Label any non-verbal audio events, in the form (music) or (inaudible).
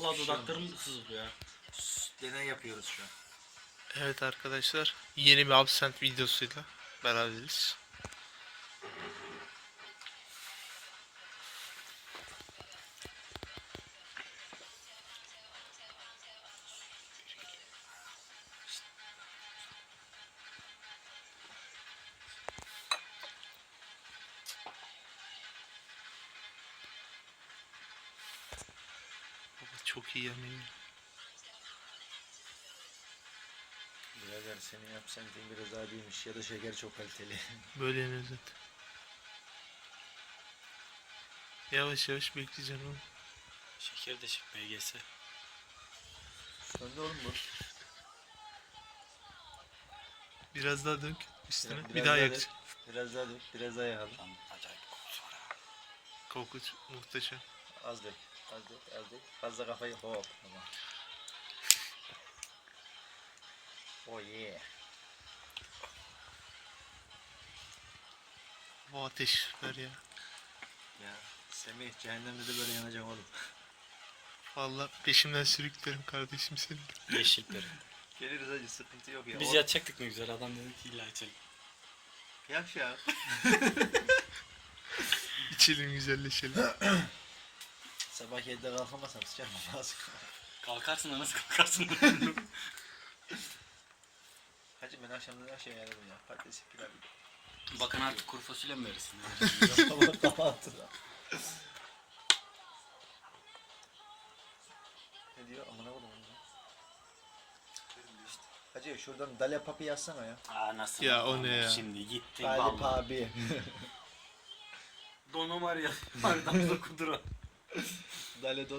Vallahi şey dudaklarım sızlıyor ya. Deney yapıyoruz şu an. Evet arkadaşlar yeni bir absent videosuyla beraberiz. Çok iyi yemeği. Birader senin yapsan biraz daha değilmiş ya da şeker çok kaliteli. (laughs) Böyle yenir zaten. Yavaş yavaş bekleyeceğim oğlum. Şeker de çık BGS. Söndü oğlum bu. Biraz daha dök üstüne. Biraz bir daha dök, yakacağım. Biraz daha dök, biraz daha yakalım. Acayip kokusu var. Koku muhteşem. Az dök, az dök, az. Fazla kafayı hop. Tamam. Oh yeah. Bu ateş ver ya. Ya Semih cehennemde de böyle yanacağım oğlum. Vallahi peşimden sürüklerim kardeşim seni. Yeşil peri. (laughs) Geliriz hacı sıkıntı yok ya. Biz O- yatacaktık ne güzel adam dedi ki illa içelim. Yak ya. (laughs) İçelim güzelleşelim. (laughs) Sabah 7'de kalkamazsam sıçarım lazım. Kalkarsın da nasıl kalkarsın? (laughs) Hacı ben akşamdan her şeyi ayarladım ya. Patates pilav. Bakın artık kuru fasulye mi verirsin? (laughs) Sabah kahvaltıda. Ne diyor amına koydum onu. Hacı şuradan Dale Papi yazsana ya. Aa nasıl? Ya o ne ya? Şimdi gitti Dale vallahi. Papi. Dono var ya. Harbiden (laughs) kudura. Dale Don